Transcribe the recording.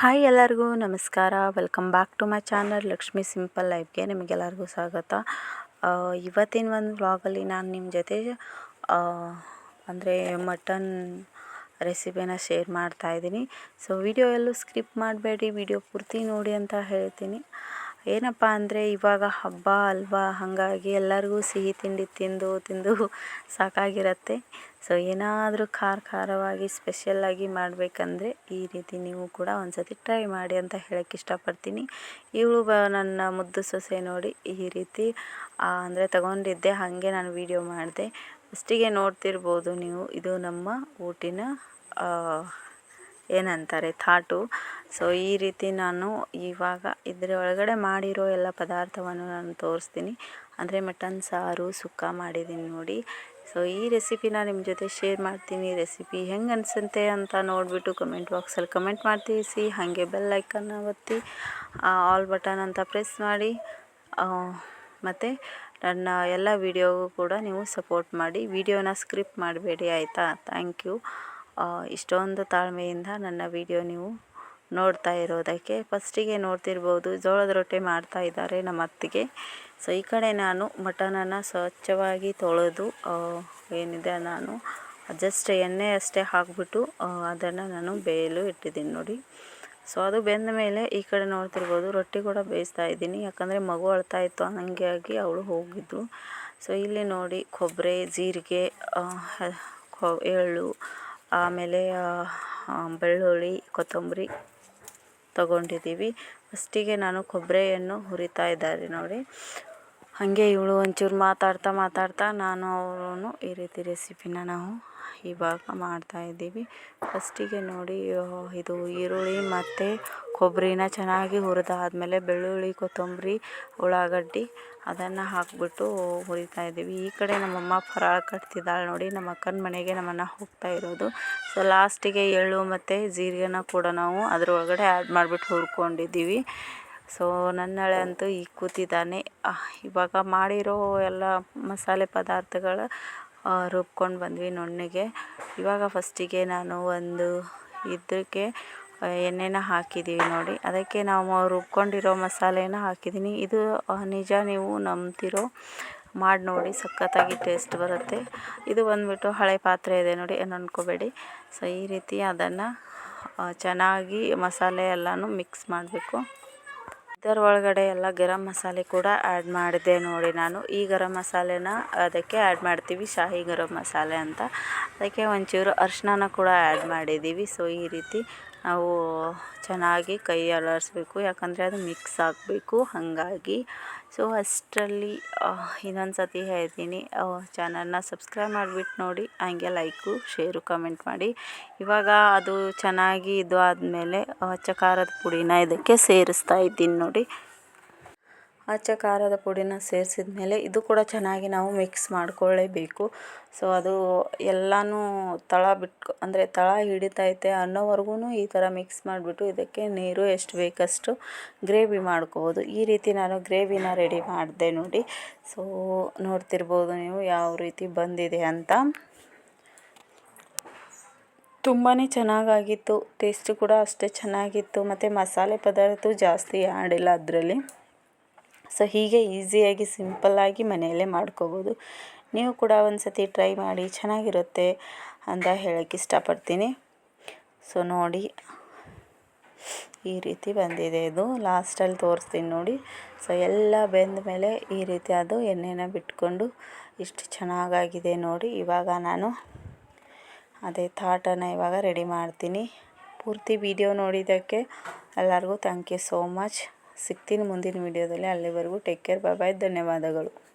Hi ಎಲ್ಲರಿಗೂ ನಮಸ್ಕಾರ. Welcome back to my channel Lakshmi simple ಲೈಫ್ಗೆ ನಿಮಗೆಲ್ಲರಿಗೂ ಸ್ವಾಗತ. ಇವತ್ತಿನ ಒಂದು ವ್ಲಾಗಲ್ಲಿ ನಾನು ನಿಮ್ಮ ಜೊತೆ ಅಂದರೆ ಮಟನ್ ರೆಸಿಪಿನ ಶೇರ್ ಮಾಡ್ತಾ ಇದ್ದೀನಿ. ಸೊ ವಿಡಿಯೋ ಎಲ್ಲೂ ಸ್ಕಿಪ್ ಮಾಡಬೇಡಿ ವಿಡಿಯೋ ಪೂರ್ತಿ ನೋಡಿ ಅಂತ ಹೇಳ್ತೀನಿ. ಏನಪ್ಪ ಅಂದರೆ ಇವಾಗ ಹಬ್ಬ ಅಲ್ವಾ? ಹಾಗಾಗಿ ಎಲ್ಲರಿಗೂ ಸಿಹಿ ತಿಂಡಿ ತಿಂದು ತಿಂದು ಸಾಕಾಗಿರುತ್ತೆ. ಸೊ ಏನಾದರೂ ಖಾರ ಖಾರವಾಗಿ ಸ್ಪೆಷಲ್ಲಾಗಿ ಮಾಡಬೇಕಂದ್ರೆ ಈ ರೀತಿ ನೀವು ಕೂಡ ಒಂದ್ಸತಿ ಟ್ರೈ ಮಾಡಿ ಅಂತ ಹೇಳಕ್ಕೆ ಇಷ್ಟಪಡ್ತೀನಿ. ಇವಳು ನನ್ನ ಮುದ್ದು ಸೊಸೆ ನೋಡಿ ಈ ರೀತಿ ಅಂದರೆ ತಗೊಂಡಿದ್ದೆ, ಹಾಗೆ ನಾನು ವಿಡಿಯೋ ಮಾಡಿದೆ. ಫಸ್ಟಿಗೆ ನೋಡ್ತಿರ್ಬೋದು ನೀವು, ಇದು ನಮ್ಮ ಊಟಿನ ಏನಂತಾರೆ, ಥಾಟು. ಸೊ, ಈ ರೀತಿ ನಾನು ಇವಾಗ ಇದರ ಒಳಗಡೆ ಮಾಡಿರೋ ಎಲ್ಲ ಪದಾರ್ಥವನ್ನು ನಾನು ತೋರಿಸ್ತೀನಿ. ಅಂದರೆ ಮಟನ್ ಸಾರು, ಸುಕ್ಕ ಮಾಡಿದ್ದೀನಿ ನೋಡಿ. ಸೊ, ಈ ರೆಸಿಪಿನ ನಿಮ್ಮ ಜೊತೆ ಶೇರ್ ಮಾಡ್ತೀನಿ. ರೆಸಿಪಿ ಹೆಂಗೆ ಅನಿಸುತ್ತೆ ಅಂತ ನೋಡಿಬಿಟ್ಟು ಕಮೆಂಟ್ ಬಾಕ್ಸಲ್ಲಿ ಕಮೆಂಟ್ ಮಾಡ್ತೀಸಿ. ಹಾಗೆ ಬೆಲ್ ಐಕನ್ನ ಒತ್ತಿ ಆಲ್ ಬಟನ್ ಅಂತ ಪ್ರೆಸ್ ಮಾಡಿ. ಮತ್ತು ನನ್ನ ಎಲ್ಲ ವೀಡಿಯೋಗೂ ಕೂಡ ನೀವು ಸಪೋರ್ಟ್ ಮಾಡಿ. ವಿಡಿಯೋನ ಸ್ಕ್ರಿಪ್ ಮಾಡಬೇಡಿ, ಆಯಿತಾ? ಥ್ಯಾಂಕ್ ಯು ಇಷ್ಟೊಂದು ತಾಳ್ಮೆಯಿಂದ ನನ್ನ ವಿಡಿಯೋ ನೀವು ನೋಡ್ತಾ ಇರೋದಕ್ಕೆ ಫಸ್ಟಿಗೆ ನೋಡ್ತಿರ್ಬೋದು. ಜೋಳದ ರೊಟ್ಟಿ ಮಾಡ್ತಾ ಇದ್ದಾರೆ ನಮ್ಮ ಅತ್ತಿಗೆ. ಸೊ ಈ ಕಡೆ ನಾನು ಮಟನನ್ನು ಸ್ವಚ್ಛವಾಗಿ ತೊಳೆದು ಏನಿದೆ ನಾನು ಜಸ್ಟ್ ಎಣ್ಣೆ ಅಷ್ಟೇ ಹಾಕಿಬಿಟ್ಟು ಅದನ್ನು ನಾನು ಬೇಯಲು ಇಟ್ಟಿದ್ದೀನಿ ನೋಡಿ. ಸೊ ಅದು ಬೆಂದ ಮೇಲೆ ಈ ಕಡೆ ನೋಡ್ತಿರ್ಬೋದು ರೊಟ್ಟಿ ಕೂಡ ಬೇಯಿಸ್ತಾ ಇದ್ದೀನಿ. ಯಾಕಂದರೆ ಮಗು ಅಳ್ತಾ ಇತ್ತು ಹಾಗಾಗಿ ಅವಳು ಹೋಗಿದ್ದು. ಸೊ ಇಲ್ಲಿ ನೋಡಿ ಕೊಬ್ಬರಿ, ಜೀರಿಗೆ ಎಳ್ಳು ಆಮೇಲೆ ಬೆಳ್ಳುಳ್ಳಿ ಕೊತ್ತಂಬರಿ ತಗೊಂಡಿದ್ದೀವಿ. ಫಸ್ಟಿಗೆ ನಾನು ಕೊಬ್ಬರಿಯನ್ನು ಹುರಿತಾ ಇದ್ದಾರೆ ನೋಡಿ. ಹಾಗೆ ಇವಳು ಒಂಚೂರು ಮಾತಾಡ್ತಾ ಮಾತಾಡ್ತಾ ನಾನು ಅವನು ಈ ರೀತಿ ರೆಸಿಪಿನ ನಾವು ಇವಾಗ ಮಾಡ್ತಾ ಇದ್ದೀವಿ. ಫಸ್ಟಿಗೆ ನೋಡಿ ಇದು ಈರುಳ್ಳಿ ಮತ್ತು ಕೊಬ್ಬರಿನ ಚೆನ್ನಾಗಿ ಹುರಿದಾದ್ಮೇಲೆ ಬೆಳ್ಳುಳ್ಳಿ, ಕೊತ್ತಂಬರಿ, ಉಳ್ಳಾಗಡ್ಡಿ ಅದನ್ನು ಹಾಕಿಬಿಟ್ಟು ಹುರಿತಾ ಇದ್ದೀವಿ. ಈ ಕಡೆ ನಮ್ಮಮ್ಮ ಫರಾಳ ಕಟ್ತಿದ್ದಾಳೆ ನೋಡಿ, ನಮ್ಮ ಅಕ್ಕನ ಮನೆಗೆ ನಮ್ಮನ್ನು ಹೋಗ್ತಾ ಇರೋದು. ಸೊ ಲಾಸ್ಟಿಗೆ ಎಳ್ಳು ಮತ್ತು ಜೀರಿಗೆನ ಕೂಡ ನಾವು ಅದರೊಳಗಡೆ ಆ್ಯಡ್ ಮಾಡಿಬಿಟ್ಟು ಹುರ್ಕೊಂಡಿದ್ದೀವಿ. ಸೊ ನನ್ನಳೆ ಅಂತೂ ಈಗ ಕೂತಿದ್ದಾನೆ. ಇವಾಗ ಮಾಡಿರೋ ಎಲ್ಲ ಮಸಾಲೆ ಪದಾರ್ಥಗಳ ರುಬ್ಕೊಂಡು ಬಂದ್ವಿ ನುಣ್ಣಗೆ. ಇವಾಗ ಫಸ್ಟಿಗೆ ನಾನು ಒಂದು ಇದಕ್ಕೆ ಎಣ್ಣೆನ ಹಾಕಿದ್ದೀವಿ ನೋಡಿ. ಅದಕ್ಕೆ ನಾವು ರುಬ್ಕೊಂಡಿರೋ ಮಸಾಲೆನ ಹಾಕಿದ್ದೀನಿ ಇದು ನಿಜ ನೀವು ನಂಬ್ತಿರೋ, ಮಾಡಿ ನೋಡಿ, ಸಖತ್ತಾಗಿ ಟೇಸ್ಟ್ ಬರುತ್ತೆ. ಇದು ಬಂದ್ಬಿಟ್ಟು ಹಳೆ ಪಾತ್ರೆ ಇದೆ ನೋಡಿ, ಏನು ಅಂದ್ಕೋಬೇಡಿ ಸೊ ಈ ರೀತಿ ಅದನ್ನು ಚೆನ್ನಾಗಿ ಮಸಾಲೆ ಎಲ್ಲನೂ ಮಿಕ್ಸ್ ಮಾಡಬೇಕು. ಇದರ ಒಳಗಡೆ ಎಲ್ಲ ಗರಂ ಮಸಾಲೆ ಕೂಡ ಆ್ಯಡ್ ಮಾಡಿದೆ ನೋಡಿ ನಾನು. ಈ ಗರಂ ಮಸಾಲೆನ ಅದಕ್ಕೆ ಆ್ಯಡ್ ಮಾಡ್ತೀವಿ ಶಾಹಿ ಗರಂ ಮಸಾಲೆ ಅಂತ. ಅದಕ್ಕೆ ಒಂಚೂರು ಅರಿಶಿನ ಕೂಡ ಆ್ಯಡ್ ಮಾಡಿದ್ದೀವಿ. ಸೊ ಈ ರೀತಿ ನಾವು ಚೆನ್ನಾಗಿ ಕೈ ಅಲ್ಲಾಡಿಸ್ಬೇಕು ಯಾಕಂದರೆ ಅದು ಮಿಕ್ಸ್ ಆಗಬೇಕು ಹಾಗಾಗಿ. ಸೊ ಅಷ್ಟರಲ್ಲಿ ಇನ್ನೊಂದು ಸತಿ ಹೇಳ್ತೀನಿ. ಚಾನಲ್ನ ಸಬ್ಸ್ಕ್ರೈಬ್ ಮಾಡಿಬಿಟ್ಟು ನೋಡಿ, ಹಾಗೆ ಲೈಕು, ಶೇರು, ಕಮೆಂಟ್ ಮಾಡಿ. ಇವಾಗ ಅದು ಚೆನ್ನಾಗಿ ಇದು ಆದಮೇಲೆ ಚಕಾರದ ಪುಡಿನ ಇದಕ್ಕೆ ಸೇರಿಸ್ತಾ ಇದ್ದೀನಿ ನೋಡಿ. ಅಚ್ಚ ಖಾರದ ಪುಡಿನ ಸೇರಿಸಿದ ಮೇಲೆ ಇದು ಕೂಡ ಚೆನ್ನಾಗಿ ನಾವು ಮಿಕ್ಸ್ ಮಾಡಿಕೊಳ್ಳೇಬೇಕು. ಸೊ ಅದು ಎಲ್ಲನೂ ತಳ ಬಿಟ್ಕೊ, ಅಂದರೆ ತಳ ಹಿಡಿತೈತೆ ಅನ್ನೋವರೆಗೂ ಈ ಥರ ಮಿಕ್ಸ್ ಮಾಡಿಬಿಟ್ಟು ಇದಕ್ಕೆ ನೀರು ಎಷ್ಟು ಬೇಕಷ್ಟು ಗ್ರೇವಿ ಮಾಡ್ಕೋಬೋದು. ಈ ರೀತಿ ನಾನು ಗ್ರೇವಿನ ರೆಡಿ ಮಾಡಿದೆ ನೋಡಿ. ಸೊ ನೋಡ್ತಿರ್ಬೋದು ನೀವು ಯಾವ ರೀತಿ ಬಂದಿದೆ ಅಂತ. ತುಂಬಾ ಚೆನ್ನಾಗಾಗಿತ್ತು. ಟೇಸ್ಟು ಕೂಡ ಅಷ್ಟೇ ಚೆನ್ನಾಗಿತ್ತು. ಮತ್ತು ಮಸಾಲೆ ಪದಾರ್ಥ ಜಾಸ್ತಿ ಆಡಿಲ್ಲ ಅದರಲ್ಲಿ. ಸೊ ಹೀಗೆ ಈಸಿಯಾಗಿ ಸಿಂಪಲ್ಲಾಗಿ ಮನೆಯಲ್ಲೇ ಮಾಡ್ಕೋಬೋದು. ನೀವು ಕೂಡ ಒಂದು ಸತಿ ಟ್ರೈ ಮಾಡಿ, ಚೆನ್ನಾಗಿರುತ್ತೆ ಅಂತ ಹೇಳಕ್ಕೆ ಇಷ್ಟಪಡ್ತೀನಿ. ಸೊ ನೋಡಿ, ಈ ರೀತಿ ಬಂದಿದೆ ಇದು. ಲಾಸ್ಟಲ್ಲಿ ತೋರಿಸ್ತೀನಿ ನೋಡಿ. ಸೊ ಎಲ್ಲ ಬೆಂದ ಮೇಲೆ ಈ ರೀತಿ ಅದು ಎಣ್ಣೆನ ಬಿಟ್ಕೊಂಡು ಇಷ್ಟು ಚೆನ್ನಾಗಾಗಿದೆ ನೋಡಿ. ಇವಾಗ ನಾನು ಅದೇ ಥಾಟನ್ನು ಇವಾಗ ರೆಡಿ ಮಾಡ್ತೀನಿ. ಪೂರ್ತಿ ವಿಡಿಯೋ ನೋಡಿದ್ದಕ್ಕೆ ಎಲ್ಲರಿಗೂ ಥ್ಯಾಂಕ್ ಯು ಸೋ ಮಚ್ ಸಿಗ್ತೀನಿ ಮುಂದಿನ ವೀಡಿಯೋದಲ್ಲಿ. ಅಲ್ಲಿವರೆಗೂ ಟೇಕ್ ಕೇರ್ ಬಾಯ್ ಬಾಯ್ ಧನ್ಯವಾದಗಳು.